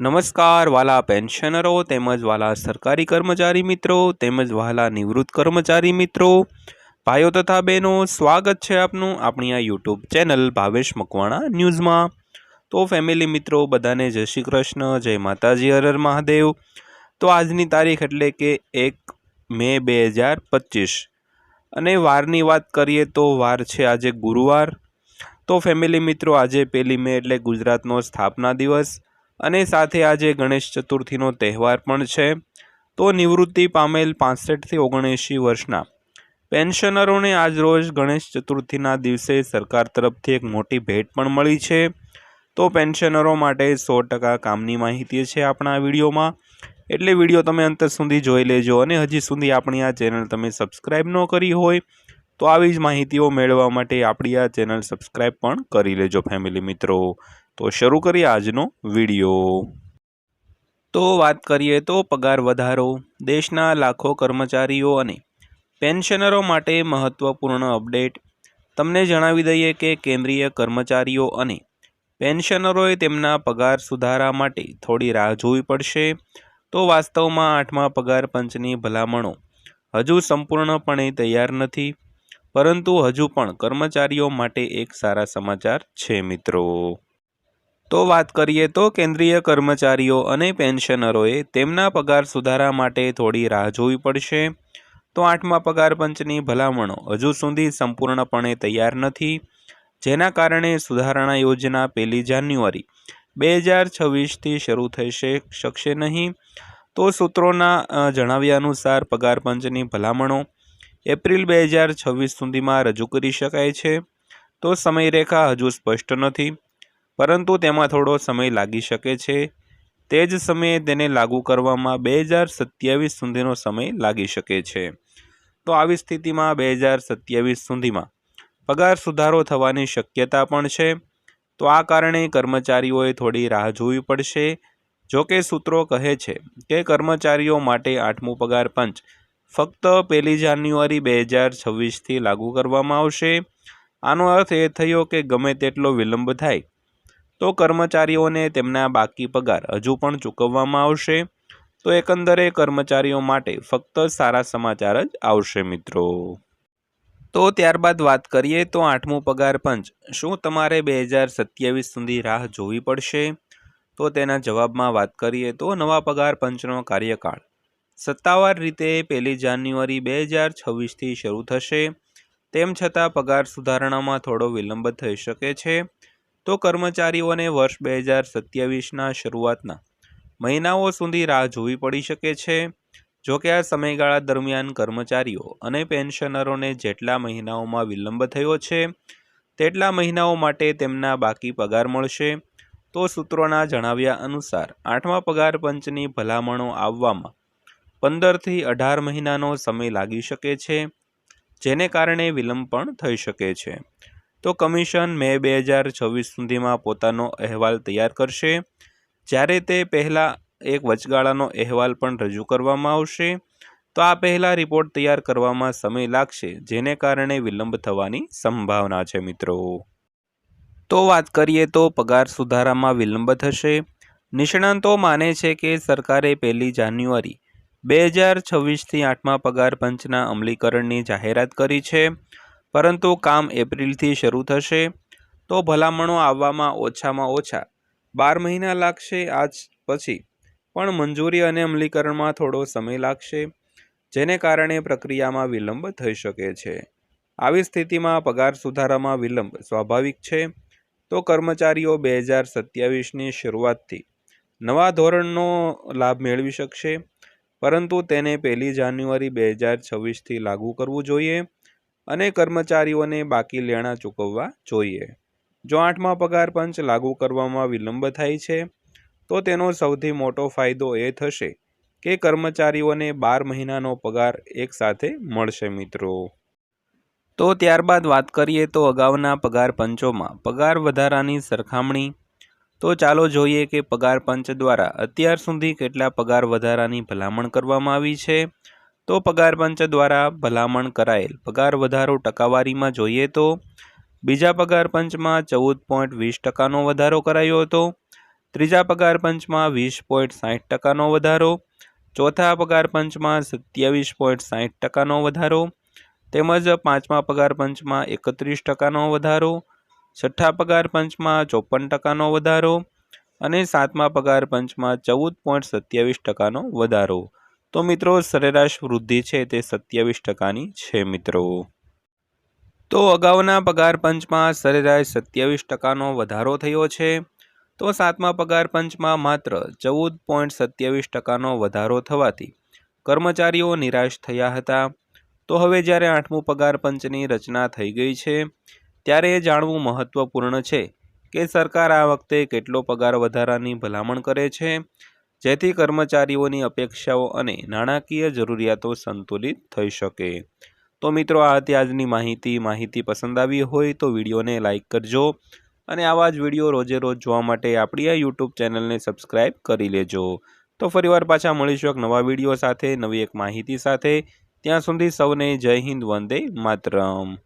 નમસ્કાર, વાલા પેન્શનરો, તેમજ વાલા સરકારી કર્મચારી મિત્રો, તેમજ વાલા નિવૃત્ત કર્મચારી મિત્રો. ભાઈઓ તથા બહેનો, સ્વાગત છે આપનું આપણી આ યુટ્યુબ ચેનલ ભાવેશ મકવાણા ન્યૂઝમાં. તો ફેમિલી મિત્રો, બધાને જય શ્રી કૃષ્ણ, જય માતાજી હરર મહાદેવ. તો આજની તારીખ એટલે કે એક મે બે હજાર પચીસ. અને વારની વાત કરીએ તો વાર છે આજે ગુરુવાર. તો ફેમિલી મિત્રો, આજે પહેલી મે એટલે ગુજરાતનો સ્થાપના દિવસ. અને સાથે આજે ગણેશ ચતુર્થીનો તહેવાર પણ છે. તો નિવૃત્તિ પામેલ પાસઠથી ઓગણએંશી વર્ષના પેન્શનરોને આજરોજ ગણેશ ચતુર્થીના દિવસે સરકાર તરફથી એક મોટી ભેટ પણ મળી છે. તો પેન્શનરો માટે સો ટકા કામની માહિતી છે આપણા વિડીયોમાં. એટલે વીડિયો તમે અંત સુધી જોઈ લેજો અને હજી સુધી આપણી આ ચેનલ તમે સબસ્ક્રાઈબ ન કરી હોય તો આવી જ માહિતીઓ મેળવવા માટે આપણી આ ચેનલ સબસ્ક્રાઈબ પણ કરી લેજો ફેમિલી મિત્રો. તો શરૂ કરીએ આજનો વીડિયો. તો વાત કરીએ તો પગાર વધારો, દેશના લાખો કર્મચારીઓ અને પેન્શનરો માટે મહત્વપૂર્ણ અપડેટ. તમને જણાવી દઈએ કે કેન્દ્રીય કર્મચારીઓ અને પેન્શનરોએ તેમના પગાર સુધારા માટે થોડી રાહ જોવી પડશે. તો વાસ્તવમાં આઠમા પગાર પંચની ભલામણો હજુ સંપૂર્ણપણે તૈયાર નથી, પરંતુ હજુ પણ કર્મચારીઓ માટે એક સારા સમાચાર છે મિત્રો. તો વાત કરીએ તો કેન્દ્રીય કર્મચારીઓ અને પેન્શનરોએ તેમના પગાર સુધારા માટે થોડી રાહ જોવી પડશે. તો આઠમા પગાર પંચની ભલામણો હજુ સુધી સંપૂર્ણપણે તૈયાર નથી. જેના કારણે સુધારણા યોજના પહેલી જાન્યુઆરી બે હજાર છવ્વીસથી શરૂ થઈ શકશે નહીં. તો સૂત્રોના જણાવ્યા અનુસાર પગાર પંચની ભલામણો એપ્રિલ બે હજાર છવ્વીસ સુધીમાં રજૂ કરી શકાય છે. તો સમયરેખા હજુ સ્પષ્ટ નથી. પરંતુ તેમાં થોડો સમય લાગી શકે છે. તે જ સમયે તેને લાગુ કરવામાં બે હજાર સત્યાવીસ સુધીનો સમય લાગી શકે છે. તો આવી સ્થિતિમાં બે હજાર સત્યાવીસ સુધીમાં પગાર સુધારો થવાની શક્યતા પણ છે. તો આ કારણે કર્મચારીઓએ થોડી રાહ જોવી પડશે. જો કે સૂત્રો કહે છે કે કર્મચારીઓ માટે આઠમું પગાર પંચ ફક્ત પહેલી જાન્યુઆરી બે હજાર છવ્વીસથી લાગુ કરવામાં આવશે. આનો અર્થ એ થયો કે ગમે તેટલો વિલંબ થાય તો કર્મચારીઓને તેમના બાકી પગાર હજુ પણ ચૂકવવામાં આવશે. તો એકંદરે કર્મચારીઓ માટે ફક્ત સારા સમાચાર જ આવશે મિત્રો. તો ત્યારબાદ વાત કરીએ તો આઠમું પગાર પંચ. શું તમારે બે હજાર સત્યાવીસ સુધી રાહ જોવી પડશે? તો તેના જવાબમાં વાત કરીએ તો નવા પગાર પંચનો કાર્યકાળ. સત્તાવાર રીતે પહેલી જાન્યુઆરી બે હજાર છવ્વીસથી શરૂ થશે. તેમ છતાં પગાર સુધારણામાં થોડો વિલંબ થઈ શકે છે. તો કર્મચારીઓને વર્ષ બે હજાર સત્યાવીસના શરૂઆતના મહિનાઓ સુધી રાહ જોવી પડી શકે છે. જો કે આ સમયગાળા દરમિયાન કર્મચારીઓ અને પેન્શનરોને જેટલા મહિનાઓમાં વિલંબ થયો છે, તેટલા મહિનાઓ માટે તેમના બાકી પગાર મળશે. તો સૂત્રોના જણાવ્યા અનુસાર આઠમા પગાર પંચની ભલામણો આવવામાં પંદરથી અઢાર મહિનાનો સમય લાગી શકે છે, જેને કારણે વિલંબ પણ થઈ શકે છે. તો કમિશન મે બે હજાર છવ્વીસ સુધીમાં પોતાનો અહેવાલ તૈયાર કરશે. જ્યારે તે પહેલાં એક વચગાળાનો અહેવાલ પણ રજૂ કરવામાં આવશે. તો આ પહેલાં રિપોર્ટ તૈયાર કરવામાં સમય લાગશે, જેને કારણે વિલંબ થવાની સંભાવના છે મિત્રો. તો વાત કરીએ તો પગાર સુધારામાં વિલંબ થશે. નિષ્ણાંતો માને છે કે સરકારે પહેલી જાન્યુઆરી બે હજાર છવ્વીસથી આઠમા પગાર પંચના અમલીકરણની જાહેરાત કરી છે. પરંતુ કામ એપ્રિલથી શરૂ થશે, તો ભલામણો આવવામાં ઓછામાં ઓછા બાર મહિના લાગશે આજ પછી. પણ મંજૂરી અને અમલીકરણમાં થોડો સમય લાગશે, જેને કારણે પ્રક્રિયામાં વિલંબ થઈ શકે છે. આવી સ્થિતિમાં પગાર સુધારામાં વિલંબ સ્વાભાવિક છે. તો કર્મચારીઓ બે હજાર સત્યાવીસની શરૂઆતથી નવા ધોરણનો લાભ મેળવી શકશે, પરંતુ તેને પહેલી જાન્યુઆરી બે હજાર છવ્વીસથી લાગુ કરવું જોઈએ. અને કર્મચારીઓને બાકી લેણા ચૂકવવા જોઈએ. જો આઠમા પગાર પંચ લાગુ કરવામાં વિલંબ થાય છે, તો તેનો સૌથી મોટો ફાયદો એ થશે કે કર્મચારીઓને બાર મહિનાનો પગાર એકસાથે મળશે મિત્રો. તો ત્યારબાદ વાત કરીએ તો અગાઉના પગાર પંચોમાં. પગાર વધારાની સરખામણી. તો ચાલો જોઈએ કે પગાર પંચ દ્વારા અત્યાર સુધી કેટલા પગાર વધારાની ભલામણ કરવામાં આવી છે. તો પગાર પંચ દ્વારા ભલામણ કરાયેલ. પગાર વધારો ટકાવારીમાં જોઈએ તો બીજા પગાર પંચમાં ચૌદ પોઈન્ટ વીસ ટકાનો વધારો કરાયો હતો. ત્રીજા પગાર પંચમાં વીસ પોઈન્ટ સાઠ ટકાનો વધારો. ચોથા પગાર પંચમાં સત્યાવીસ પોઈન્ટ સાઠ ટકાનો વધારો. તેમજ પાંચમા પગાર પંચમાં એકત્રીસ ટકાનો વધારો. છઠ્ઠા પગાર પંચમાં ચોપન ટકાનો વધારો. અને સાતમા પગાર પંચમાં ચૌદ પોઈન્ટ સત્યાવીસ ટકાનો વધારો. તો મિત્રો, સરેરાશ વૃદ્ધિ છે તે સત્યાવીસ ટકાની છે મિત્રો. તો અગાઉના પગાર પંચમાં સરેરાશ સત્યાવીસ ટકાનો વધારો થયો છે. તો સાતમા પગાર પંચમાં માત્ર ચૌદ પોઈન્ટ સત્યાવીસ ટકાનો વધારો થવાથી કર્મચારીઓ નિરાશ થયા હતા. તો હવે જ્યારે આઠમું પગાર પંચની રચના થઈ ગઈ છે, ત્યારે એ જાણવું મહત્વપૂર્ણ છે કે સરકાર આ વખતે કેટલો પગાર વધારાની ભલામણ કરે છે. જેથી કર્મચારીઓની અપેક્ષાઓ અને નાણાકીય જરૂરિયાતો સંતુલિત થઈ શકે. તો મિત્રો, આ હતી આજની માહિતી. માહિતી પસંદ આવી હોય તો વિડીયોને લાઇક કરજો અને આવા જ વીડિયો રોજે રોજ જોવા માટે આપણી આ યુટ્યુબ ચેનલને સબસ્ક્રાઈબ કરી લેજો. તો ફરીવાર પાછા મળીશું એક નવા વીડિયો સાથે, નવી એક માહિતી સાથે. ત્યાં સુધી સૌને જય હિન્દ, વંદે માતરમ.